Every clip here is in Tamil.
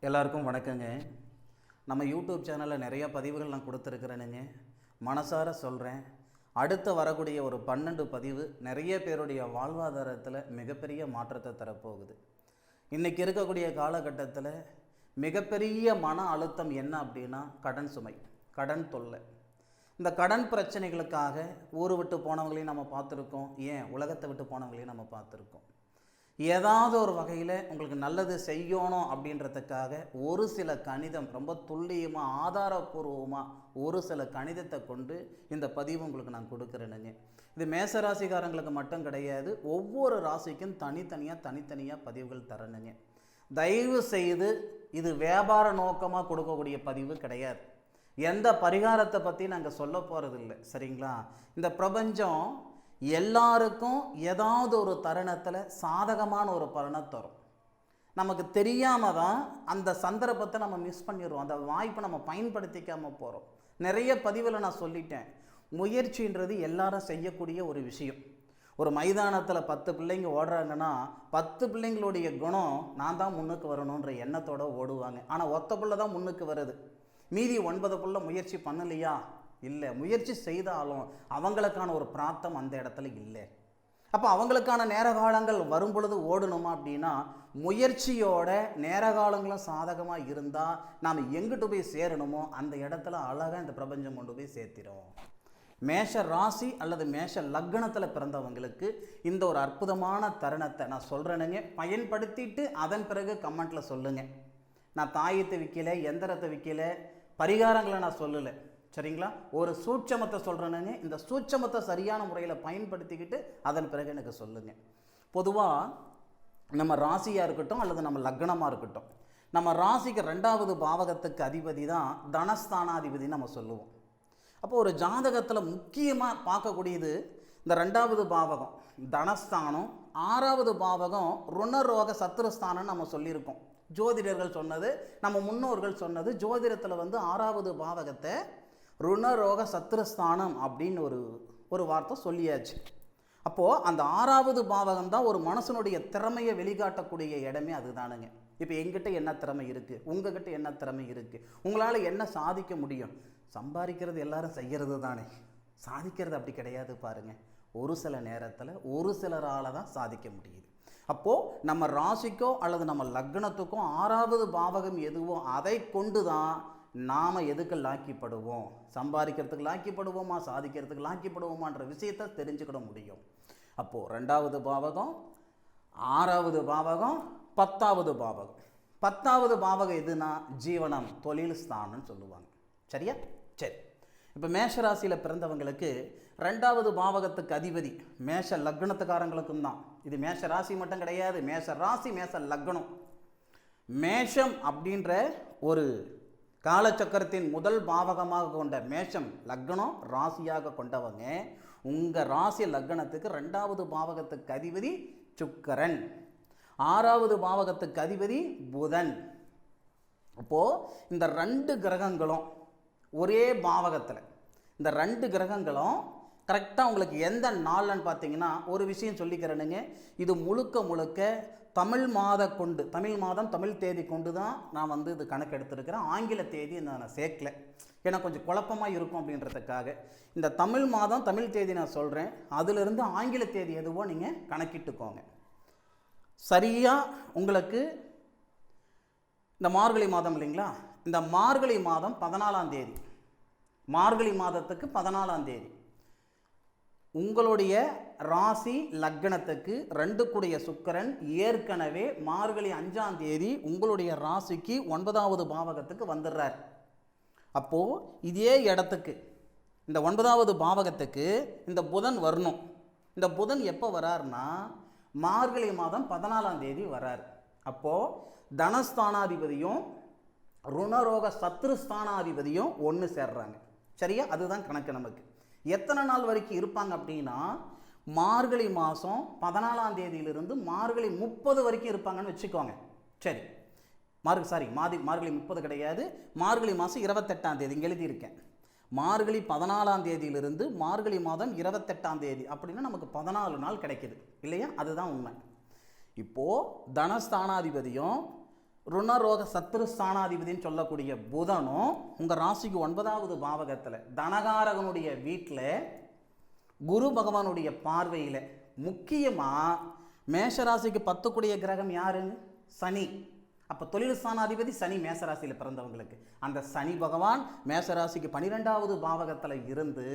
எல்லாருக்கும் வணக்கங்க. நம்ம யூடியூப் சேனலில் நிறைய பதிவுகள் நான் கொடுத்துருக்குறேனுங்க. மனசார சொல்கிறேன் அடுத்து வரக்கூடிய ஒரு பன்னெண்டு பதிவு நிறைய பேருடைய வாழ்வாதாரத்தில் மிகப்பெரிய மாற்றத்தை தரப்போகுது. இன்றைக்கி இருக்கக்கூடிய காலகட்டத்தில் மிகப்பெரிய மன அழுத்தம் என்ன அப்படின்னா கடன் சுமை கடன் தொல்லை. இந்த கடன் பிரச்சனைகளுக்காக ஊர் விட்டு போனவங்களையும் நம்ம பார்த்துருக்கோம். ஏன்? உலகத்தை விட்டு போனவங்களையும் நம்ம பார்த்துருக்கோம். ஏதாவது ஒரு வகையில் உங்களுக்கு நல்லது செய்யணும் அப்படின்றதுக்காக ஒரு சில கணிதம் ரொம்ப துல்லியமாக ஆதாரபூர்வமாக ஒரு சில கணிதத்தை கொண்டு இந்த பதிவு உங்களுக்கு நான் கொடுக்குறேனுங்க. இது மேச ராசிக்காரங்களுக்கு மட்டும் கிடையாது ஒவ்வொரு ராசிக்கும் தனித்தனியாக தனித்தனியாக பதிவுகள் தரணுங்க. தயவு செய்து இது வியாபார நோக்கமாக கொடுக்கக்கூடிய பதிவு கிடையாது. எந்த பரிகாரத்தை பற்றி நாங்கள் சொல்ல போகிறதில்ல சரிங்களா? இந்த பிரபஞ்சம் எல்லாருக்கும் ஏதாவது ஒரு தருணத்தில் சாதகமான ஒரு பலனை தரும். நமக்கு தெரியாமல் தான் அந்த சந்தர்ப்பத்தை நம்ம மிஸ் பண்ணிடுறோம். அந்த வாய்ப்பை நம்ம பயன்படுத்திக்காமல் போகிறோம் நிறைய பதிவில் நான் சொல்லிட்டேன். முயற்சின்றது எல்லாரும் செய்யக்கூடிய ஒரு விஷயம். ஒரு மைதானத்தில் பத்து பிள்ளைங்க ஓடுறாங்கன்னா பத்து பிள்ளைங்களுடைய குணம் நான் தான் முன்னுக்கு வரணுன்ற எண்ணத்தோடு ஓடுவாங்க. ஆனால் ஒத்த பிள்ளை தான் முன்னுக்கு வருது. மீதி ஒன்பது பிள்ளை முயற்சி பண்ணலையா? இல்லை முயற்சி செய்தாலும் அவங்களுக்கான ஒரு பிராப்தம் அந்த இடத்துல இல்லை. அப்போ அவங்களுக்கான நேர காலங்கள் வரும் பொழுது ஓடணுமா அப்படின்னா முயற்சியோட நேர காலங்களும் சாதகமாக இருந்தால் நாம் எங்கிட்டு போய் சேரணுமோ அந்த இடத்துல அழகாக இந்த பிரபஞ்சம் கொண்டு போய் சேர்த்திடும் மேஷ ராசி அல்லது மேஷ லக்னத்தில் பிறந்தவங்களுக்கு இந்த ஒரு அற்புதமான தருணத்தை நான் சொல்கிறேனுங்க பயன்படுத்திட்டு அதன் பிறகு கமெண்ட்டில் சொல்லுங்கள் நான் தாயத்தை விற்கலை எந்திரத்தை விற்கலை பரிகாரங்களை நான் சொல்லலை. சரிங்களா? ஒரு சூட்சமத்தை சொல்கிறேன்னு இந்த சூட்சமத்தை சரியான முறையில் பயன்படுத்திக்கிட்டு அதன் பிறகு எனக்கு சொல்லுங்கள் பொதுவாக நம்ம ராசியாக இருக்கட்டும் அல்லது நம்ம லக்னமாக இருக்கட்டும் நம்ம ராசிக்கு ரெண்டாவது பாவகத்துக்கு அதிபதி தான் தனஸ்தானாதிபதினு நம்ம சொல்லுவோம். அப்போ ஒரு ஜாதகத்தில் முக்கியமாக பார்க்கக்கூடியது இந்த ரெண்டாவது பாவகம் தனஸ்தானம். ஆறாவது பாவகம் ருணரோக சத்துருஸ்தானம்னு நம்ம சொல்லியிருக்கோம். ஜோதிடர்கள் சொன்னது நம்ம முன்னோர்கள் சொன்னது ஜோதிடத்தில் வந்து ஆறாவது பாவகத்தை ருணரோக சத்துருஸ்தானம் அப்படின்னு ஒரு ஒரு வார்த்தை சொல்லியாச்சு. அப்போது அந்த ஆறாவது பாவகம் தான் ஒரு மனசனுடைய திறமையை வெளிக்காட்டக்கூடிய இடமே அதுதானுங்க. இப்போ எங்கிட்ட என்ன திறமை இருக்குது உங்ககிட்ட என்ன திறமை இருக்குது உங்களால் என்ன சாதிக்க முடியும்? சம்பாதிக்கிறது எல்லாரும் செய்கிறது தானே. சாதிக்கிறது அப்படி கிடையாது பாருங்க. ஒரு சில நேரத்தில் ஒரு சிலரால் தான் சாதிக்க முடியுது. அப்போது நம்ம ராசிக்கோ அல்லது நம்ம லக்னத்துக்கோ ஆறாவது பாவகம் எதுவோ அதை கொண்டு தான் நாம் எதுக்கு லாக்கிப்படுவோம்? சம்பாதிக்கிறதுக்கு லாக்கிப்படுவோமா? சாதிக்கிறதுக்கு லாக்கிப்படுவோமான்ற விஷயத்தை தெரிஞ்சுக்கிட முடியும். அப்போது ரெண்டாவது பாவகம் ஆறாவது பாவகம் பத்தாவது பாவகம். பத்தாவது பாவகம் எதுனா ஜீவனம் தொழில் ஸ்தானம்னு சொல்லுவாங்க. சரியா? சரி. இப்போ மேஷராசியில் பிறந்தவங்களுக்கு ரெண்டாவது பாவகத்துக்கு அதிபதி மேஷ லக்னத்துக்காரங்களுக்கும் தான். இது மேஷ ராசி மட்டும் கிடையாது. மேஷ ராசி மேஷ லக்னம். மேஷம் அப்படின்ற ஒரு காலச்சக்கரத்தின் முதல் பாவகமாக கொண்ட மேஷம் லக்னம் ராசியாக கொண்டவங்க உங்கள் ராசி லக்னத்துக்கு ரெண்டாவது பாவகத்துக்கு அதிபதி சுக்கரன். ஆறாவது பாவகத்துக்கு அதிபதி புதன். அப்போது இந்த ரெண்டு கிரகங்களும் ஒரே பாவகத்தில். இந்த ரெண்டு கிரகங்களும் கரெக்டாக உங்களுக்கு எந்த நாள்னு பார்த்தீங்கன்னா ஒரு விஷயம் சொல்லிக்கிறேனுங்க. இது முழுக்க முழுக்க தமிழ் மாத கொண்டு தமிழ் மாதம் தமிழ் தேதி கொண்டு தான் நான் வந்து இது கணக்கு எடுத்திருக்கிறேன் ஆங்கில தேதி நான் சேர்க்கல. ஏன்னா கொஞ்சம் குழப்பமாக இருக்கும் அப்படின்றதுக்காக. இந்த தமிழ் மாதம் தமிழ் தேதி நான் சொல்கிறேன் அதிலிருந்து ஆங்கில தேதி எதுவோ நீங்கள் கணக்கிட்டுக்கோங்க. சரியாக உங்களுக்கு இந்த மார்கழி மாதம் இல்லைங்களா? இந்த மார்கழி மாதம் பதினாலாம் தேதி. மார்கழி மாதத்துக்கு பதினாலாம் தேதி. உங்களுடைய ராசி லக்னத்துக்கு ரெண்டு கூடிய சுக்கரன் ஏற்கனவே மார்கழி அஞ்சாம் தேதி உங்களுடைய ராசிக்கு ஒன்பதாவது பாவகத்துக்கு வந்துடுறார். அப்போது இதே இடத்துக்கு இந்த ஒன்பதாவது பாவகத்துக்கு இந்த புதன் வரணும். இந்த புதன் எப்போ வராருன்னா மார்கழி மாதம் பதினாலாம் தேதி வரார். அப்போது தனஸ்தானாதிபதியும் ருணரோக சத்ருஸ்தானாதிபதியும் ஒன்று சேர்றாங்க. சரியா? அதுதான் கணக்கு நமக்கு. எத்தனை நாள் வரைக்கும் இருப்பாங்க அப்படின்னா மார்கழி மாதம் பதினாலாம் தேதியிலிருந்து மார்கழி முப்பது வரைக்கும் இருப்பாங்கன்னு வச்சுக்கோங்க. சரி. மார்க் சாரி மாதி மார்கழி முப்பது கிடையாது. மார்கழி மாதம் இருபத்தெட்டாம் தேதி இங்கே எழுதியிருக்கேன். மார்கழி பதினாலாம் தேதியிலிருந்து மார்கழி மாதம் இருபத்தெட்டாம் தேதி அப்படின்னா நமக்கு பதினாலு நாள் கிடைக்குது. இல்லையா? அதுதான் உண்மை. இப்போது தனஸ்தானாதிபதியும் ருணரோக சத்துரு ஸ்தானாதிபதின்னு சொல்லக்கூடிய புதனும் உங்கள் ராசிக்கு ஒன்பதாவது பாவகத்தில் தனகாரகனுடைய வீட்டில் குரு பகவானுடைய பார்வையில். முக்கியமாக மேஷராசிக்கு பத்துக்குடிய கிரகம் யாருன்னு? சனி. அப்போ தொழில் ஸ்தானாதிபதி சனி மேசராசியில் பிறந்தவங்களுக்கு. அந்த சனி பகவான் மேசராசிக்கு பன்னிரெண்டாவது பாவகத்தில் இருந்து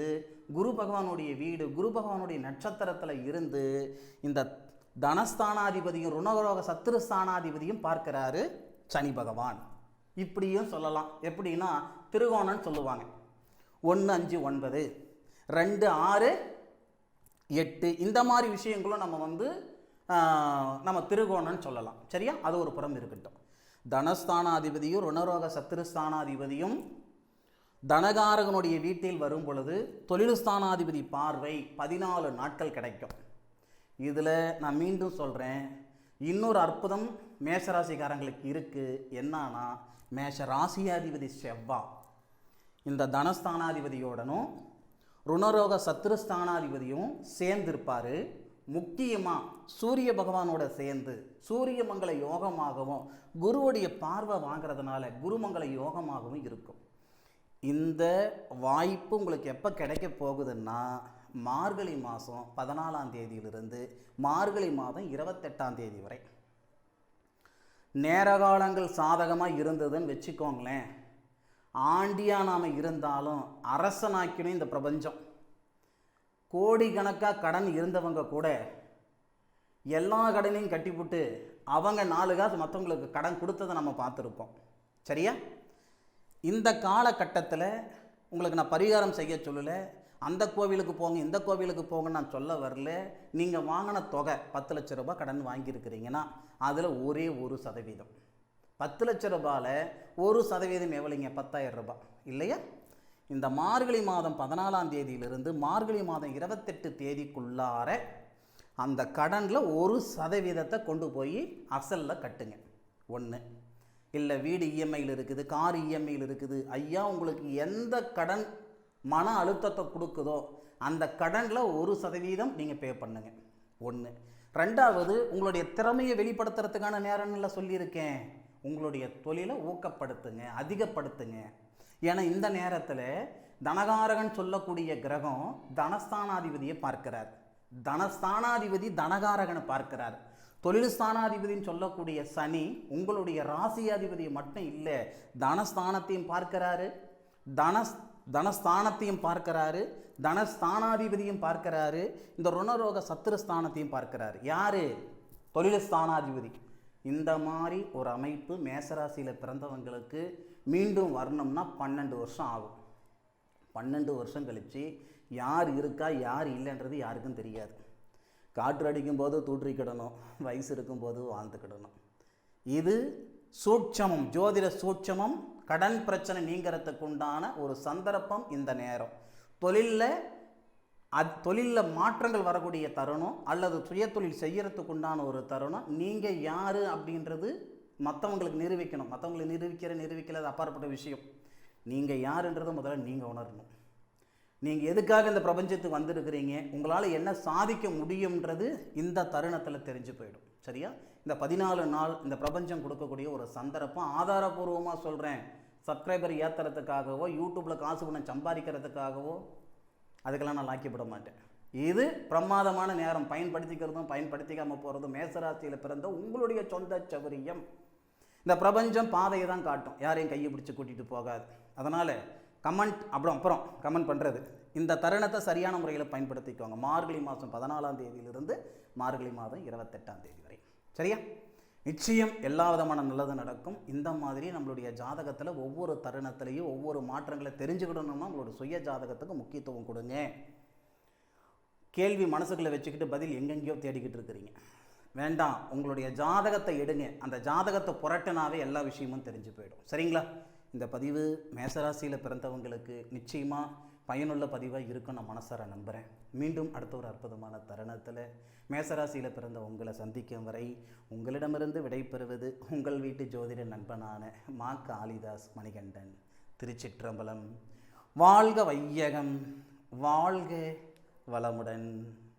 குரு பகவானுடைய வீடு குரு பகவானுடைய நட்சத்திரத்தில் இருந்து இந்த தனஸ்தானாதிபதியும் ருணரோக சத்துரு ஸ்தானாதிபதியும் பார்க்கிறாரு சனி பகவான். இப்படியும் சொல்லலாம். எப்படின்னா திருகோணம்னு சொல்லுவாங்க. ஒன்று அஞ்சு ஒன்பது ரெண்டு ஆறு எட்டு. இந்த மாதிரி விஷயங்களும் நம்ம வந்து நம்ம திருகோணம்னு சொல்லலாம். சரியா? அது ஒரு புறம் இருக்கட்டும். தனஸ்தானாதிபதியும் ருணரோக சத்துருஸ்தானாதிபதியும் தனகாரகனுடைய வீட்டில் வரும் பொழுது தொழில்ஸ்தானாதிபதி பார்வை பதினாலு நாட்கள் கிடைக்கும். இதில் நான் மீண்டும் சொல்கிறேன் இன்னொரு அற்புதம் மேஷராசிக்காரங்களுக்கு இருக்குது என்னன்னா மேஷ ராசியாதிபதி செவ்வா. இந்த தனஸ்தானாதிபதியோடனும் ருணரோக சத்ருஸ்தானாதிபதியும் சேர்ந்திருப்பார். முக்கியமாக சூரிய பகவானோட சேர்ந்து சூரியமங்கல யோகமாகவும் குருவுடைய பார்வை வாங்குறதுனால குருமங்கள யோகமாகவும் இருக்கும். இந்த வாய்ப்பு உங்களுக்கு எப்போ கிடைக்க போகுதுன்னா மார்கழி மாதம் பதினாலாம் தேதியிலிருந்து மார்கழி மாதம் இருபத்தெட்டாம் தேதி வரை. நேரகாலங்கள் சாதகமாக இருந்ததுன்னு வச்சுக்கோங்களேன். ஆண்டியா நாம் இருந்தாலும் அரசனாக்கினும் இந்த பிரபஞ்சம். கோடிக்கணக்காக கடன் இருந்தவங்க கூட எல்லா கடனையும் கட்டிப்புட்டு அவங்க நாலு காசு மற்றவங்களுக்கு கடன் கொடுத்ததை நம்ம பார்த்துருப்போம். சரியா? இந்த காலகட்டத்தில் உங்களுக்கு நான் பரிகாரம் செய்ய சொல்லலை அந்த கோவிலுக்கு போங்க இந்த கோவிலுக்கு போங்க நான் சொல்ல வரல. நீங்கள் வாங்கின தொகை பத்து லட்ச ரூபாய் கடன் வாங்கியிருக்கிறீங்கன்னா அதில் ஒரே ஒரு சதவீதம். பத்து லட்ச ரூபாயில் ஒரு சதவீதம் எவ்வளோங்க? பத்தாயிரம் ரூபாய். இல்லையா? இந்த மார்கழி மாதம் பதினாலாம் தேதியிலிருந்து மார்கழி மாதம் இருபத்தெட்டு தேதிக்குள்ளார அந்த கடனில் ஒரு சதவீதத்தை கொண்டு போய் அசலில் கட்டுங்க. ஒன்று இல்லை வீடு இஎம்ஐயில் இருக்குது கார் இஎம்ஐயில் இருக்குது. ஐயா உங்களுக்கு எந்த கடன் மன அழுத்தத்தை கொடுக்குதோ அந்த கடனில் ஒரு சதவீதம் நீங்கள் பே பண்ணுங்க. ஒன்று ரெண்டாவது உங்களுடைய திறமையை வெளிப்படுத்துறதுக்கான நேரம்ல சொல்லியிருக்கேன். உங்களுடைய தொழிலை ஊக்கப்படுத்துங்க அதிகப்படுத்துங்க. ஏன்னா இந்த நேரத்தில் தனகாரகன் சொல்லக்கூடிய கிரகம் தனஸ்தானாதிபதியை பார்க்கிறார். தனஸ்தானாதிபதி தனகாரகனை பார்க்கிறார். தொழில் ஸ்தானாதிபதின்னு சொல்லக்கூடிய சனி உங்களுடைய ராசியாதிபதியை மட்டும் இல்லை தனஸ்தானத்தையும் பார்க்கிறாரு. தனஸ் தனஸ்தானத்தையும் பார்க்கிறாரு தனஸ்தானாதிபதியும் பார்க்கிறாரு இந்த ருணரோக சத்துருஸ்தானத்தையும் பார்க்கிறாரு. யாரு? தொழில் ஸ்தானாதிபதி இந்த மாதிரி ஒரு அமைப்பு மேசராசியில் பிறந்தவங்களுக்கு மீண்டும் வரணும்னா பன்னெண்டு வருஷம் ஆகும். பன்னெண்டு வருஷம் கழித்து யார் இருக்கா யார் இல்லைன்றது யாருக்கும் தெரியாது. காற்று அடிக்கும்போது தூற்றிக்கிடணும் வயசு இருக்கும்போது வாழ்ந்துக்கிடணும். இது சூட்சமம் ஜோதிட சூட்சமம் கடன் பிரச்சனை நீங்கிறதுக்கு உண்டான ஒரு சந்தர்ப்பம் இந்த நேரம். தொழிலில் அது தொழிலில் மாற்றங்கள் வரக்கூடிய தருணம் அல்லது சுயத்தொழில் செய்கிறதுக்கு உண்டான ஒரு தருணம். நீங்கள் யார் அப்படின்றது மற்றவங்களுக்கு நிரூபிக்கணும். மற்றவங்களை நிரூபிக்கிற நிரூபிக்கிறது அப்பாற்பட்ட விஷயம். நீங்கள் யாருன்றதை முதல்ல நீங்கள் உணரணும். நீங்கள் எதுக்காக இந்த பிரபஞ்சத்துக்கு வந்திருக்கிறீங்க? உங்களால் என்ன சாதிக்க முடியும்ன்றது இந்த தருணத்தில் தெரிஞ்சு போயிடும். சரியா? இந்த பதினாலு நாள் இந்த பிரபஞ்சம் கொடுக்கக்கூடிய ஒரு சந்தர்ப்பம் ஆதாரபூர்வமாக சொல்கிறேன் சப்ஸ்கிரைபர் ஏற்றுறதுக்காகவோ யூடியூப்பில் காசு பண்ண சம்பாதிக்கிறதுக்காகவோ அதுக்கெல்லாம் நான் லாக்கிப்பட மாட்டேன். இது பிரமாதமான நேரம். பயன்படுத்திக்கிறதும் பயன்படுத்திக்காமல் போகிறதும் மேசராசியில் பிறந்த உங்களுடைய சொந்த சௌரியம் இந்த பிரபஞ்சம் பாதையை தான் காட்டும். யாரையும் கையை பிடிச்சி கூட்டிகிட்டு போகாது. அதனால் கமெண்ட் அப்புறம் அப்புறம் கமெண்ட் பண்ணுறது இந்த தருணத்தை சரியான முறையில் பயன்படுத்திக்கோங்க. மார்கழி மாதம் பதினாலாம் தேதியிலிருந்து மார்கழி மாதம் இருபத்தெட்டாம் தேதி வரை. சரியா? நிச்சயம் எல்லா விதமான நல்லது நடக்கும். இந்த மாதிரி நம்மளுடைய ஜாதகத்தில் ஒவ்வொரு தருணத்திலையும் ஒவ்வொரு மாற்றங்களை தெரிஞ்சுக்கிடணும்னா உங்களோட சுய ஜாதகத்துக்கு முக்கியத்துவம் கொடுங்க. கேள்வி மனசுக்குள்ளே வச்சுக்கிட்டு பதில் எங்கெங்கேயோ தேடிக்கிட்டு இருக்கிறீங்க. வேண்டாம். உங்களுடைய ஜாதகத்தை எடுங்க. அந்த ஜாதகத்தை புரட்டினாவே எல்லா விஷயமும் தெரிஞ்சு போயிடும். சரிங்களா? இந்த பதிவு மேசராசியில் பிறந்தவங்களுக்கு நிச்சயமாக பயனுள்ள பதிவாக இருக்கும் நான் மனசார நம்புகிறேன் மீண்டும் அடுத்த ஒரு அற்புதமான தருணத்தில் மேசராசியில் பிறந்த உங்களை சந்திக்கும் வரை உங்களிடமிருந்து விடைபெறுவது உங்கள் வீட்டு ஜோதிட நண்பனான மா காளிதாஸ் மணிகண்டன். திருச்சிற்றம்பலம். வாழ்க வையகம் வாழ்க வளமுடன்.